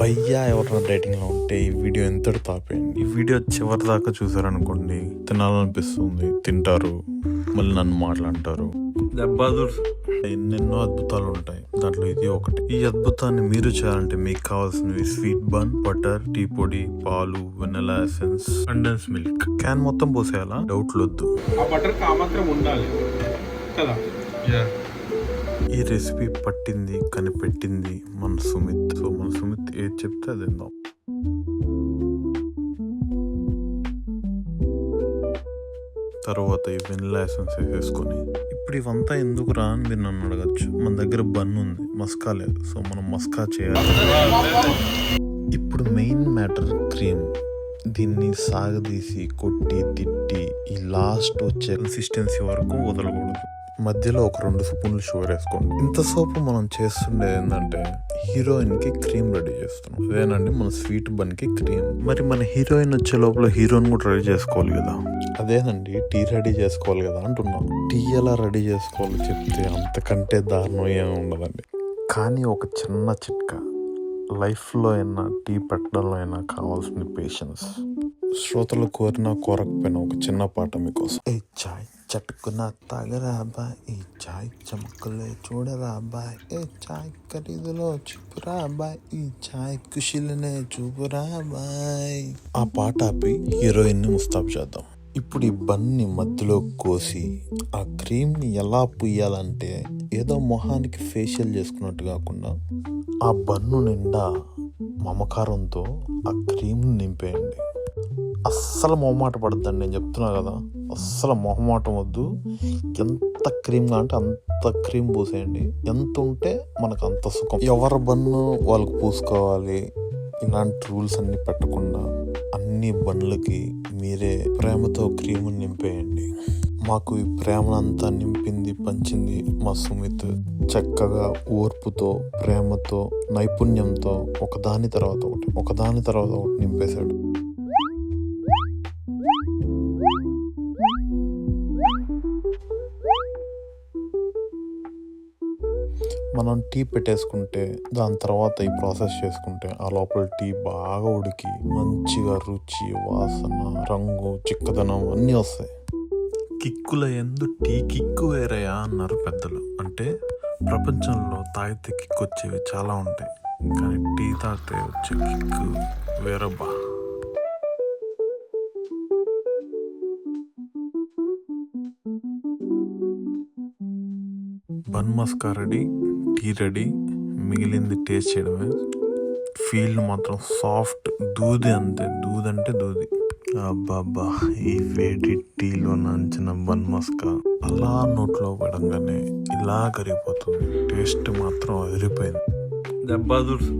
భయ్యా ఎవరైనా డేటింగ్లో ఉంటే ఈ వీడియో ఎంతటి తాపేయండి ఈ వీడియో చివరి దాకా చూసారనుకోండి తినాలనిపిస్తుంది తింటారు మళ్ళీ నన్ను మాట్లాంటారు దెబ్బదుర్స్ ఎన్నెన్నో అద్భుతాలు ఉంటాయి. దాంట్లో ఇది ఒకటి. ఈ అద్భుతాన్ని మీరు చేయాలంటే మీకు కావాల్సినవి స్వీట్ బన్ బటర్ టీ పొడి పాలు vanilla essence condensed milk can మొత్తం పోసేయాలా? డౌట్లు వద్దు. ఆ బటర్ కామాత్రం ఉండాలి. కదా? ఈ రెసిపీ పట్టింది కనిపెట్టింది మన సుమిత్. సో చెప్తే అది విందాం తర్వాత ఈ లైసెన్స్ వేసుకొని వేసేసుకొని. ఇప్పుడు ఇవంతా ఎందుకు రా అని మీరు నన్ను అడగచ్చు. మన దగ్గర బన్ ఉంది మస్కా లేదు. సో మనం మస్కా చేయాలి. ఇప్పుడు మెయిన్ మ్యాటర్ క్రీమ్ దీన్ని సాగదీసి కొట్టి తిట్టి ఈ లాస్ట్ వచ్చే కన్సిస్టెన్సీ వరకు వదలకూడదు. మధ్యలో ఒక రెండు స్పూన్లు షుగర్ వేసుకోండి. ఇంతసేపు మనం చేస్తుండే ఏంటంటే హీరోయిన్కి క్రీమ్ రెడీ చేస్తున్నాం. అదేనండి మన స్వీట్ బన్కి క్రీమ్. మరి మన హీరోయిన్ వచ్చే లోపల హీరోయిన్ కూడా రెడీ చేసుకోవాలి కదా? అదేనండి టీ రెడీ చేసుకోవాలి కదా అంటున్నాం. టీ ఎలా రెడీ చేసుకోవాలో చెప్తే అంతకంటే దారుణం ఏమి ఉండదండి. కానీ ఒక చిన్న చిట్కా లైఫ్లో అయినా టీ పెట్టడంలో అయినా కావాల్సిన పేషెన్స్ శ్రోతలు కోరినా కోరకపోయినా ఒక చిన్న పాట మీకోసం. ఏ చాయ్ చటుకున తాగరా బాయ్ ఈ చాయ్ చమకలే చూడరా బాయ్ ఏ చాయ్ ఖరీదులో చూపురా బాయ్ ఈ చాయ్ కుషిలనే చూపురా బాయ్ ఆ పాట ఆపి హీరోయిన్ని ముస్తాబు చేద్దాం ఇప్పుడు ఈ బన్ని మధ్యలో కోసి ఆ క్రీమ్ని ఎలా పుయ్యాలంటే ఏదో మొహానికి ఫేషియల్ చేసుకున్నట్టు కాకుండా ఆ బన్ను నిండా మమకారంతో ఆ క్రీమ్ నింపేయండి అస్సలు మొహమాట పడద్దండి నేను చెప్తున్నా కదా. అస్సలు మొహమాటం వద్దు. ఎంత క్రీమ్ అంటే అంత క్రీమ్ పూసేయండి. ఎంత ఉంటే మనకు అంత సుఖం. ఎవరి బన్ను వాళ్ళకు పూసుకోవాలి. ఇలాంటి రూల్స్ అన్ని పెట్టకుండా అన్ని బండ్లకి మీరే ప్రేమతో క్రీమ్ నింపేయండి. మాకు ఈ ప్రేమనంతా నింపింది పంచింది మా సుమిత్. చక్కగా ఓర్పుతో ప్రేమతో నైపుణ్యంతో ఒకదాని తర్వాత ఒకటి ఒకదాని తర్వాత ఒకటి నింపేశాడు. మనం టీ పెట్టేసుకుంటే దాని తర్వాత ఈ ప్రాసెస్ చేసుకుంటే ఆ లోపల టీ బాగా ఉడికి మంచిగా రుచి వాసన రంగు చిక్కదనం అన్నీ వస్తాయి. కిక్కుల ఎందు టీ కిక్కు వేరయా అన్నారు పెద్దలు. అంటే ప్రపంచంలో తాగితే కిక్కు వచ్చేవి చాలా ఉంటాయి కానీ టీ తాగితే వచ్చే కిక్కు వేరబ్బా. Bun maska ready. Tea ready మిగిలింది టేస్ట్ చేయడమే. ఫీల్ మాత్రం సాఫ్ట్ దూది అంతే. దూది అంటే దూది. అబ్బాబ్బా ఈ వేడి టీలో నంచిన బన్ మస్కా. అలా నోట్లో పడంగానే ఇలా కరిగిపోతుంది. టేస్ట్ మాత్రం అదిరిపోయింది. దెబ్బదుర్స్